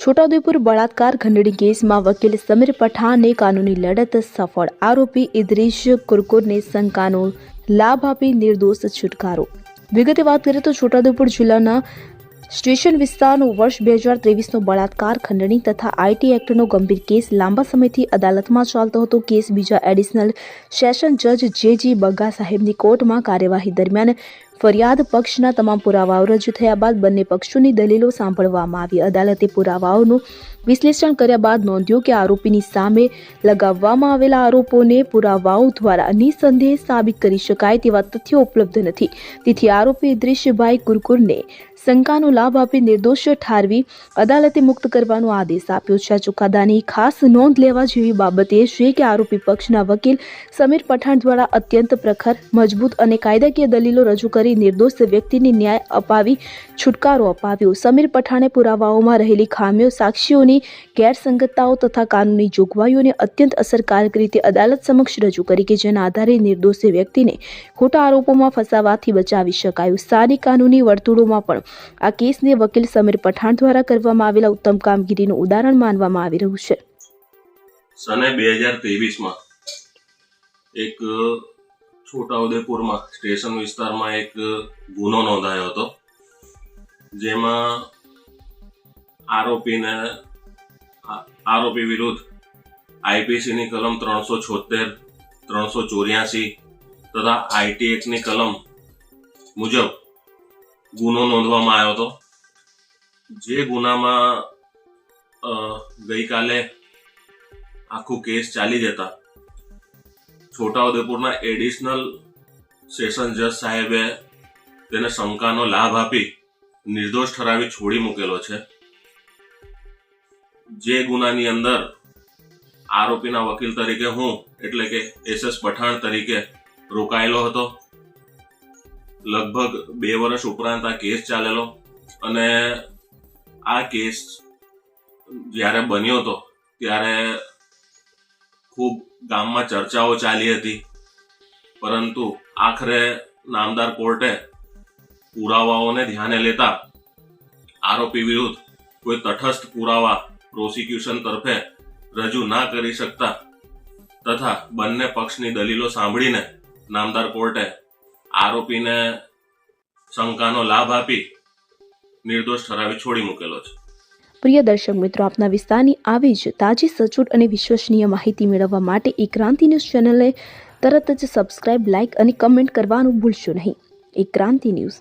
છોટાઉદેપુર બળાત્કાર ખંડણી કેસમાં વકીલ સમીર પઠાણને કાનૂની લડત સફળ. આરોપી ઇદ્રીશ કુરકુરને શંકાનો લાભ આપી નિર્દોષ છુટકારો. વિગતે વાત કરીએ તો છોટાઉદેપુર જિલ્લાના સ્ટેશન વિસ્તારનો વર્ષ બે હજાર ત્રેવીસનો બળાત્કાર, ખંડણી તથા આઈટી એક્ટનો ગંભીર કેસ લાંબા સમયથી અદાલતમાં ચાલતો હતો. કેસ બીજા એડિશનલ સેશન જજ જે જી બગ્ગા સાહેબની કોર્ટમાં કાર્યવાહી દરમિયાન ફરિયાદ પક્ષના તમામ પુરાવાઓ રજૂ થયા બાદ બંને પક્ષોની દલીલો સાંભળવામાં આવી. અદાલતે પુરાવાઓનું વિશ્લેષણ કર્યા બાદ નોંધ્યું કે આરોપીની સામે લગાવવામાં આવેલા આરોપોને પુરાવાઓ દ્વારા નિસંદેહ સાબિત કરી શકાય તેવા તથ્યો ઉપલબ્ધ નથી. તેથી આરોપી દ્રશ્યભાઈ કુરકુરને શંકાનો લાભ આપી નિર્દોષ ઠારવી, અદાલતે મુક્ત કરવાનો આદેશ આપ્યો છે. આ ચુકાદાની ખાસ નોંધ લેવા જેવી બાબત એ છે કે આરોપી પક્ષના વકીલ સમીર પઠાણ દ્વારા અત્યંત પ્રખર, મજબૂત અને કાયદાકીય દલીલો રજૂ કરી નિર્દોષ વ્યક્તિને ન્યાય અપાવી છુટકારો અપાવ્યો. સમીર પઠાણે પુરાવાઓમાં રહેલી ખામીઓ, સાક્ષીઓની ગેરસંગતતાઓ તથા કાનૂની જોગવાઈઓને અત્યંત અસરકારક રીતે અદાલત સમક્ષ રજૂ કરી કે જેના આધારે નિર્દોષ વ્યક્તિને ખોટા આરોપોમાં ફસાવાથી બચાવી શકાયું. સારી કાનૂની વર્તુળોમાં પણ આ કેસને વકીલ સમીર પઠાણ દ્વારા કરવામાં આવેલા ઉત્તમ કામગીરીનું ઉદાહરણ માનવામાં આવી રહ્યું છે. સને બે હજાર ત્રેવીસમાં એક છોટાઉદેપુરમાં સ્ટેશન વિસ્તારમાં એક ગુનો નોંધાયો હતો. જેમાં આરોપીને આરોપી વિરુદ્ધ આઈપીસીની કલમ ત્રણસો છોતેર ત્રણસો ચોર્યાસી તથા આઈટી એક્ટની કલમ મુજબ ગુનો નોંધવામાં આવ્યો હતો. જે ગુનામાં ગઈકાલે આખો કેસ ચાલી જતા. છોટાઉદેપુરના એડિશનલ સેશન જજ સાહેબે તેને શંકાનો લાભ આપી નિર્દોષ ઠરાવી છોડી મૂકેલો છે. જે ગુનાની અંદર આરોપીના વકીલ તરીકે હું, એટલે કે એસ એસ પઠાણ તરીકે રોકાયેલો હતો. લગભગ બે વર્ષ ઉપરાંત આ કેસ ચાલેલો. અને આ કેસ જ્યારે બન્યો હતો ત્યારે ખૂબ ગામમાં ચર્ચાઓ ચાલી હતી. પરંતુ આખરે નામદાર કોર્ટે પુરાવાઓને ધ્યાને લેતા આરોપી વિરુદ્ધ કોઈ તટસ્થ પુરાવા પ્રોસિક્યુશન તરફે રજૂ ના કરી શકતા તથા બંને પક્ષની દલીલો સાંભળીને નામદાર કોર્ટે આરોપીને શંકાનો લાભ આપી નિર્દોષ ઠરાવી છોડી મૂકેલો છે. પ્રિય દર્શક મિત્રો, આપના વિસ્તારની આવી જ તાજી, સચોટ અને વિશ્વસનીય માહિતી મેળવવા માટે એક ક્રાંતિ ન્યૂઝ ચેનલે તરત જ સબસ્ક્રાઇબ, લાઇક અને કમેન્ટ કરવાનું ભૂલશો નહીં. એક ક્રાંતિ ન્યૂઝ.